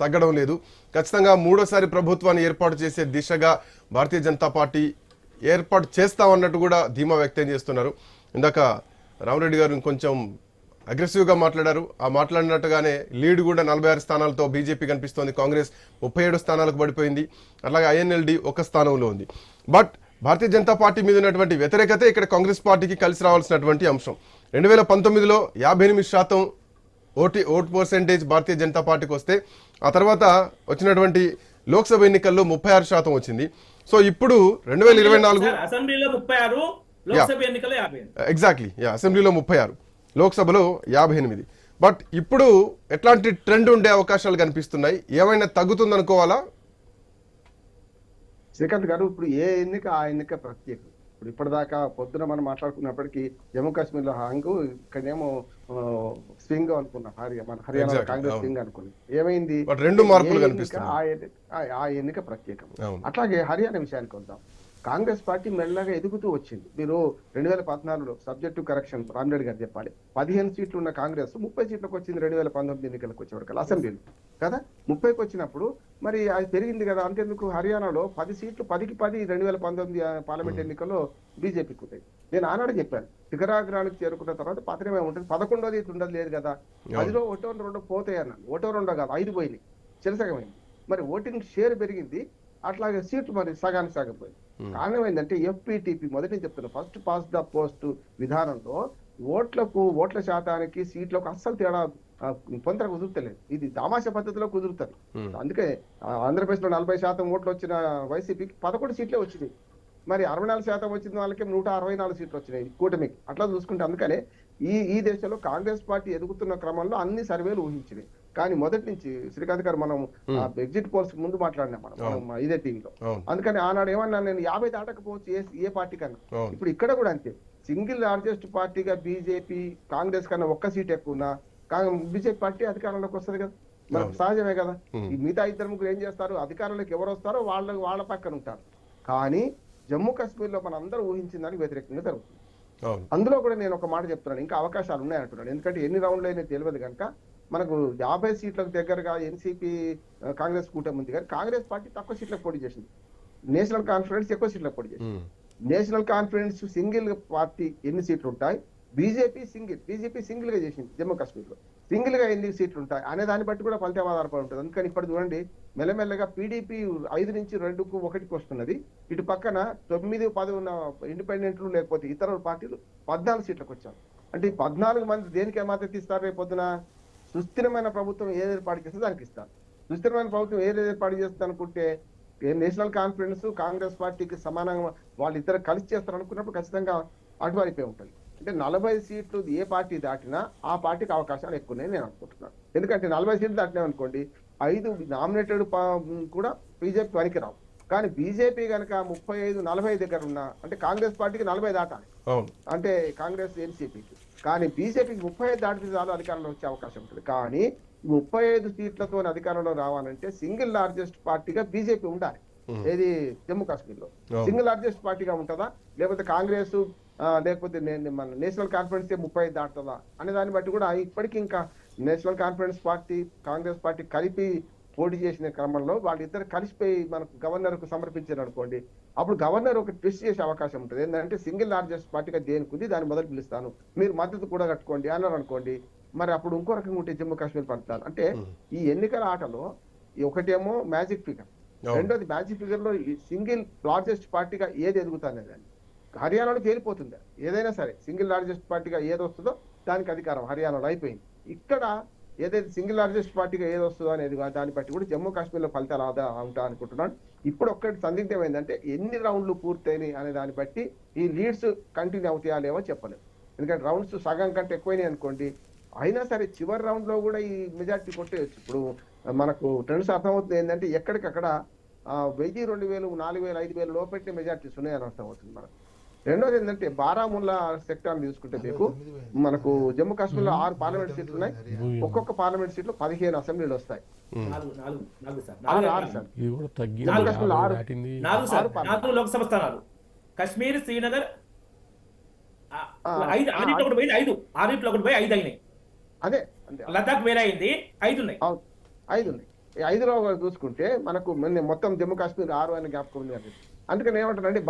తగ్గడం లేదు. ఖచ్చితంగా మూడోసారి ప్రభుత్వాన్ని ఏర్పాటు చేసే దిశగా భారతీయ జనతా పార్టీ ఏర్పాటు చేస్తామన్నట్టు కూడా ధీమా వ్యక్తం చేస్తున్నారు. ఇందాక రామరెడ్డి గారు కొంచెం అగ్రెసివ్గా మాట్లాడారు. ఆ మాట్లాడినట్టుగానే లీడ్ కూడా నలభై ఆరు స్థానాలతో బీజేపీ కనిపిస్తోంది. కాంగ్రెస్ ముప్పై ఏడు స్థానాలకు పడిపోయింది. అలాగే ఐఎన్ఎల్డి ఒక స్థానంలో ఉంది. బట్ భారతీయ జనతా పార్టీ మీద ఉన్నటువంటి వ్యతిరేకత ఇక్కడ కాంగ్రెస్ పార్టీకి కలిసి రావాల్సినటువంటి అంశం. రెండు వేల పంతొమ్మిదిలో యాభై ఎనిమిది శాతం ఓటీ ఓట్ పర్సెంటేజ్ భారతీయ జనతా పార్టీకి వస్తే ఆ తర్వాత వచ్చినటువంటి లోక్సభ ఎన్నికల్లో ముప్పై ఆరు శాతం వచ్చింది. సో ఇప్పుడు రెండు వేల ఇరవై నాలుగు. ఎగ్జాక్ట్లీ యా అసెంబ్లీలో ముప్పై ఆరు లోక్సభలో యాభై ఎనిమిది. బట్ ఇప్పుడు ఎట్లాంటి ట్రెండ్ ఉండే అవకాశాలు కనిపిస్తున్నాయి? ఏమైనా తగ్గుతుంది అనుకోవాలా శ్రీకాంత్ గారు ఇప్పుడు ఏ ఎన్నిక ఆ ఎన్నిక ప్రత్యేకం? ఇప్పుడు ఇప్పటిదాకా పొద్దున మనం మాట్లాడుకున్నప్పటికీ జమ్మూ కాశ్మీర్లో హాంగ్ ఇక్కడేమో స్వింగ్ అనుకున్నాం హర్యానా మన హర్యానా కాంగ్రెస్. స్వింగ్ అనుకున్నాం ఏమైంది రెండు మార్పులు. ఆ ఎన్ని- ఆ- ఆ ఎన్నిక ప్రత్యేకం. అట్లాగే హర్యానా విషయానికి వద్దాం కాంగ్రెస్ పార్టీ మెల్లగా ఎదుగుతూ వచ్చింది. మీరు రెండు వేల పద్నాలుగులో సబ్జెక్టు కరెక్షన్ రామరెడ్డి గారు చెప్పాలి. పదిహేను సీట్లు ఉన్న కాంగ్రెస్ ముప్పై సీట్లకు వచ్చింది రెండు వేల పంతొమ్మిది ఎన్నికలకు వచ్చేవరకు అసెంబ్లీలో. కదా? ముప్పైకి వచ్చినప్పుడు మరి అది పెరిగింది కదా అంతేందుకు? హర్యానాలో పది సీట్లు పదికి పది రెండు వేల పంతొమ్మిది పార్లమెంట్ ఎన్నికల్లో బీజేపీకి ఉంటాయి. నేను ఆనాడు చెప్పాను. శిఖరాగ్రానికి చేరుకున్న తర్వాత పత్రమే ఉంటుంది. పదకొండోది ఉండదు లేదు కదా? పదిలో ఒకటో రెండో పోతాయి అన్నాను. ఒకటో రెండో కాదు ఐదు పోయినాయి. చిరసగమైంది. మరి ఓటింగ్ షేర్ పెరిగింది. అట్లాగే సీట్లు మరి సగానికి సగం పోయింది కారణం ఏంటంటే ఎఫ్పిటిపి మొదటి నుంచి చెప్తున్నా. ఫస్ట్ పాస్ ద పోస్ట్ విధానంలో ఓట్లకు ఓట్ల శాతానికి సీట్లకు అస్సలు తేడా పొంతన కుదురుతలేదు. ఇది దామాష పద్ధతిలో కుదురుతుంది. Hmm. అందుకే ఆంధ్రప్రదేశ్లో నలభై శాతం ఓట్లు వచ్చిన వైసీపీకి పదకొండు సీట్లే వచ్చినాయి. మరి అరవై నాలుగు శాతం వచ్చిన వాళ్ళకి నూట అరవై నాలుగు సీట్లు వచ్చినాయి కూటమికి. అట్లా చూసుకుంటే అందుకనే ఈ ఈ దేశంలో కాంగ్రెస్ పార్టీ ఎదుగుతున్న క్రమంలో అన్ని సర్వేలు ఊహించినాయి. కానీ మొదటి నుంచి శ్రీకాంత్ గారు మనం ఎగ్జిట్ పోల్స్ ముందు మాట్లాడినాం మనం ఇదే టీవీలో అందుకని ఆనాడు ఏమన్నా నేను యాభై దాటకపోవచ్చు ఏ ఏ పార్టీ కన్నా. ఇప్పుడు ఇక్కడ కూడా అంతే. సింగిల్ లార్జెస్ట్ పార్టీగా బీజేపీ కాంగ్రెస్ కన్నా ఒక్క సీట్ ఎక్కువ ఉన్నా బీజేపీ పార్టీ అధికారంలోకి వస్తుంది కదా. మనకు సహజమే కదా. ఈ మిగతా ఇద్దరు ముగ్గురు ఏం చేస్తారు? అధికారంలోకి ఎవరు వస్తారో వాళ్ళ వాళ్ళ పక్కన ఉంటారు. కానీ జమ్మూ కాశ్మీర్లో మనం అందరూ ఊహించిన దానికి వ్యతిరేకంగా జరుగుతుంది. అందులో కూడా నేను ఒక మాట చెప్తున్నాను. ఇంకా అవకాశాలు ఉన్నాయంటున్నాను ఎందుకంటే ఎన్ని రౌండ్లు అయినా తెలియదు కనుక మనకు యాభై సీట్లకు దగ్గరగా ఎన్సీపీ కాంగ్రెస్ కూటమి ఉంది కానీ కాంగ్రెస్ పార్టీ తక్కువ సీట్లకు పోటీ చేసింది. నేషనల్ కాన్ఫరెన్స్ ఎక్కువ సీట్లకు పోటీ చేసింది. నేషనల్ కాన్ఫరెన్స్ సింగిల్ పార్టీ ఎన్ని సీట్లు ఉంటాయి? బీజేపీ సింగిల్ బీజేపీ సింగిల్గా చేసింది జమ్మూ కాశ్మీర్లో సింగిల్గా ఎన్ని సీట్లు ఉంటాయి అనే దాన్ని బట్టి కూడా ఫలితం ఆధారపడి ఉంటుంది. అందుకని ఇప్పుడు చూడండి మెల్లమెల్లగా పీడీపీ ఐదు నుంచి రెండుకు ఒకటికి వస్తున్నది. ఇటు పక్కన తొమ్మిది పది ఉన్న ఇండిపెండెంట్లు లేకపోతే ఇతర పార్టీలు పద్నాలుగు సీట్లకు వచ్చారు. అంటే ఈ పద్నాలుగు మంది దేనికి మద్దతు ఇస్తారు రేపు పొద్దున సుస్థిరమైన ప్రభుత్వం ఏది ఏర్పాటు చేస్తే దానికి ఇస్తాను సుస్థిరమైన ప్రభుత్వం ఏది ఏర్పాటు చేస్తుంది అనుకుంటే నేషనల్ కాన్ఫరెన్స్ కాంగ్రెస్ పార్టీకి సమానంగా వాళ్ళు ఇద్దరు కలిసి చేస్తారు అనుకున్నప్పుడు ఖచ్చితంగా అటువారిపోయి ఉంటుంది. అంటే నలభై సీట్లు ఏ పార్టీ దాటినా ఆ పార్టీకి అవకాశాలు ఎక్కువ నేను అనుకుంటున్నాను. ఎందుకంటే నలభై సీట్లు దాటినాం అనుకోండి ఐదు నామినేటెడ్ కూడా బీజేపీ పనికిరావు. కానీ బీజేపీ కనుక ముప్పై ఐదు నలభై దగ్గర ఉన్నా అంటే కాంగ్రెస్ పార్టీకి నలభై దాటాలి. అంటే కాంగ్రెస్ ఎన్సీపీకి కానీ బీజేపీకి ముప్పై ఐదు దాటితే చాలు అధికారంలో వచ్చే అవకాశం ఉంటుంది. కానీ ముప్పై ఐదు సీట్లతో అధికారంలో రావాలంటే సింగిల్ లార్జెస్ట్ పార్టీగా బీజేపీ ఉండాలి. ఏది? జమ్మూ కాశ్మీర్లో. సింగిల్ లార్జెస్ట్ పార్టీగా ఉంటుందా? లేకపోతే కాంగ్రెస్ లేకపోతే మన నేషనల్ కాన్ఫరెన్స్ ముప్పై ఐదు దాటుతుందా? అనే దాన్ని బట్టి కూడా ఇప్పటికీ ఇంకా national conference party Congress party కలిపి పోటీ చేసిన క్రమంలో వాళ్ళిద్దరు కలిసిపోయి మనకు గవర్నర్కు సమర్పించారు అనుకోండి అప్పుడు గవర్నర్ ఒక ట్విస్ట్ చేసే అవకాశం ఉంటుంది. ఏంటంటే సింగిల్ లార్జెస్ట్ పార్టీగా దేనికి దాన్ని మొదలు పిలుస్తాను. మీరు మద్దతు కూడా కట్టుకోండి అన్నారు అనుకోండి మరి అప్పుడు ఇంకో రకంగా ఉంటే జమ్మూ కాశ్మీర్ ఫలితాలు అంటే ఈ ఎన్నికల ఆటలో ఒకటేమో మ్యాజిక్ ఫిగర్. రెండోది మ్యాజిక్ ఫిగర్లో సింగిల్ లార్జెస్ట్ పార్టీగా ఏది ఎదుగుతుంది అని హర్యానాలో తేలిపోతుంది. ఏదైనా సరే సింగిల్ లార్జెస్ట్ పార్టీగా ఏది వస్తుందో దానికి అధికారం హర్యానాలో అయిపోయింది. ఇక్కడ ఏదైతే సింగిల్ లార్జెస్ట్ పార్టీగా ఏది వస్తుందో అనేది దాన్ని బట్టి కూడా జమ్మూ కాశ్మీర్లో ఫలితాలు ఆదా ఉంటా అనుకుంటున్నాను. ఇప్పుడు ఒక్కటి సందిగ్ధం ఏంటంటే ఎన్ని రౌండ్లు పూర్తయినాయి అనే దాన్ని బట్టి ఈ లీడ్స్ కంటిన్యూ అవుతాయా లేవో చెప్పలేము ఎందుకంటే రౌండ్స్ సగం కంటే ఎక్కువైనాయి అనుకోండి అయినా సరే చివరి రౌండ్లో కూడా ఈ మెజార్టీ కొట్టేయచ్చు. ఇప్పుడు మనకు ట్రెండ్స్ అర్థమవుతుంది ఏంటంటే ఎక్కడికక్కడ వెయ్యి రెండు వేలు నాలుగు వేలు ఐదు వేలు లోపెట్టే మెజార్టీస్ ఉన్నాయని అర్థమవుతుంది మనకు. రెండోది ఏంటంటే బారాముల్లా సెక్టార్ తీసుకుంటే మీకు మనకు జమ్మూ కాశ్మీర్లో ఆరు పార్లమెంట్ సీట్లు ఉన్నాయి. ఒక్కొక్క పార్లమెంట్ సీట్లు పదిహేను అసెంబ్లీలు వస్తాయి. లోక్సభ స్థానాలు. కశ్మీర్ శ్రీనగర్ ఐదు ఆరింట్లో ఒకటి పోయింది ఐదు. ఆరింట్లో ఒకటి పోయి ఐదు అయినాయి. అదే లదాఖ్ వేరే అయింది ఐదు ఉన్నాయి. అవును ఐదు ఉన్నాయి. ఈ ఐదులో చూసుకుంటే మనకు మొత్తం జమ్మూ కాశ్మీర్ ఆరు అని జ్ఞాపకం ఉంది. అందుకని ఏమంటారంటే